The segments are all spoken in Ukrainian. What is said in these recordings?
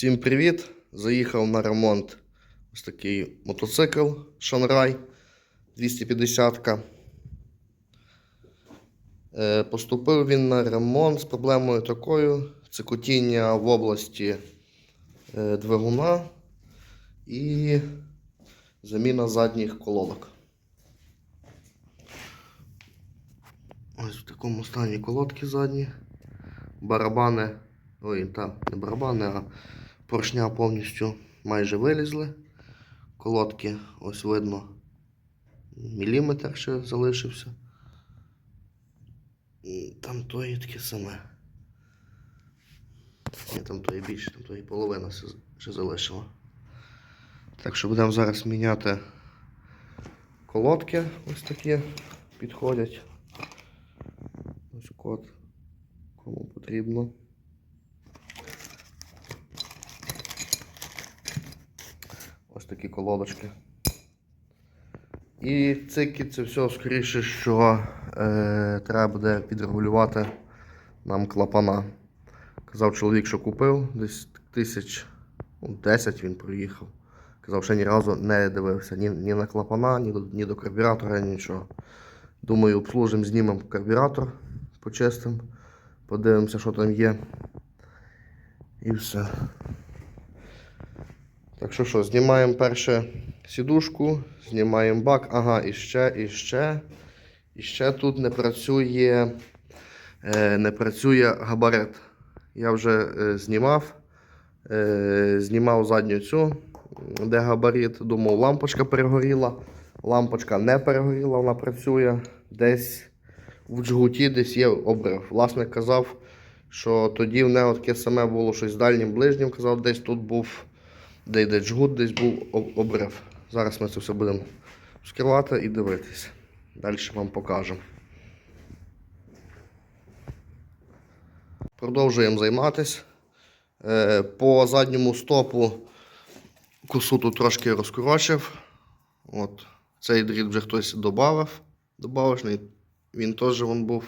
Всім привіт! Заїхав на ремонт ось такий мотоцикл Шанрай 250. Е, Поступив він на ремонт з проблемою такою: це котіння в області е, двигуна і заміна задніх колодок. Ось в такому стані колодки задні. Барабани, ой, та, не барабани, а поршня повністю майже вилізли. Колодки, ось видно, міліметр ще залишився. І Там то є таке саме. Ні, там то є більше, там то є половина ще залишила. Так що будемо зараз міняти колодки, ось такі підходять. Ось код, кому потрібно. Такі колодочки. І цики це все скоріше, що е, треба буде підрегулювати нам клапана. Казав чоловік, що купив, десь тисяч ну, 10 він проїхав. Казав, що ні разу не дивився ні, ні на клапана, ні до, ні до карбюратора, нічого. Думаю, обслужимо, знімемо карбюратор, почистимо, подивимося, що там є. І все. Так що що, знімаємо перше сідушку, знімаємо бак. Ага, і ще, і ще. І ще тут не працює, е, не працює габарит. Я вже е, знімав. Е, знімав задню цю, де габарит. Думав, лампочка перегоріла. Лампочка не перегоріла, вона працює. Десь в джгуті десь є обрив. Власник казав, що тоді в нього таке саме було щось дальнім ближнім. Казав, десь тут був, де йде джгут, десь був обрив. Зараз ми це все будемо вскривати і дивитися. Далі вам покажемо. Продовжуємо займатися. Е, По задньому стопу косу тут трошки розкорочив. От. Цей дріт вже хтось додав. Він теж вон був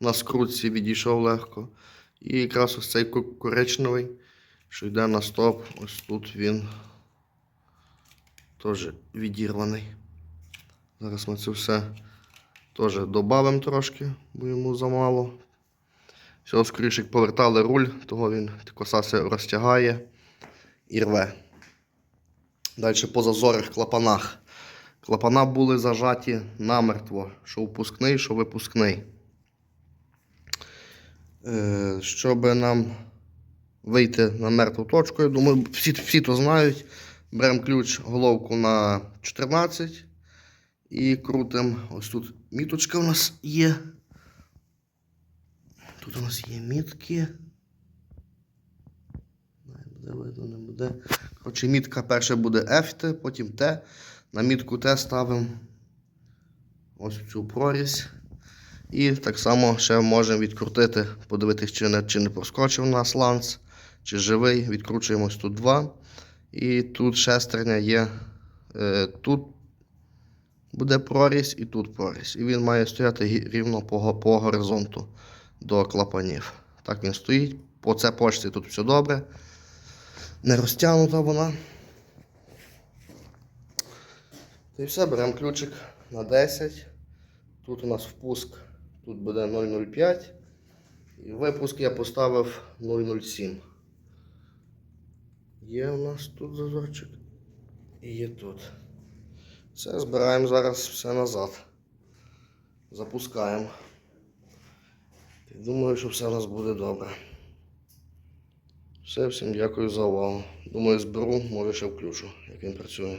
на скрутці, відійшов легко. І якраз ось цей коричневий, що йде на стоп, ось тут він теж відірваний. Зараз ми це все теж додамо трошки, бо йому замало. Всього скоріше як повертали руль, того він коса се розтягає і рве. Далі по зазорих клапанах. Клапана були зажаті намертво, що впускний, що випускний. Е, щоб нам вийти на мертву точку, я думаю, всі, всі то знають. Беремо ключ, головку на 14 і крутимо. Ось тут міточка у нас є. Тут у нас є мітки. Не буде не буде. Коротше, мітка перша буде F, потім T. На мітку Т ставимо ось цю прорізь. І так само ще можемо відкрутити, подивитися, чи не, чи не проскочив у нас ланц, чи живий. Відкручуємо ось тут два. І тут шестерня є. Е, тут буде прорізь і тут прорізь. І він має стояти рівно по, по горизонту до клапанів. Так він стоїть. По це почті тут все добре. Не розтягнута вона. І все, беремо ключик на 10. Тут у нас впуск, тут буде 0,05. І випуск я поставив 0,07. Є у нас тут зазорчик. І є тут. Все, збираємо зараз все назад. Запускаємо. І думаю, що все у нас буде добре. Все, всім дякую за увагу. Думаю, зберу, може ще включу, як він працює.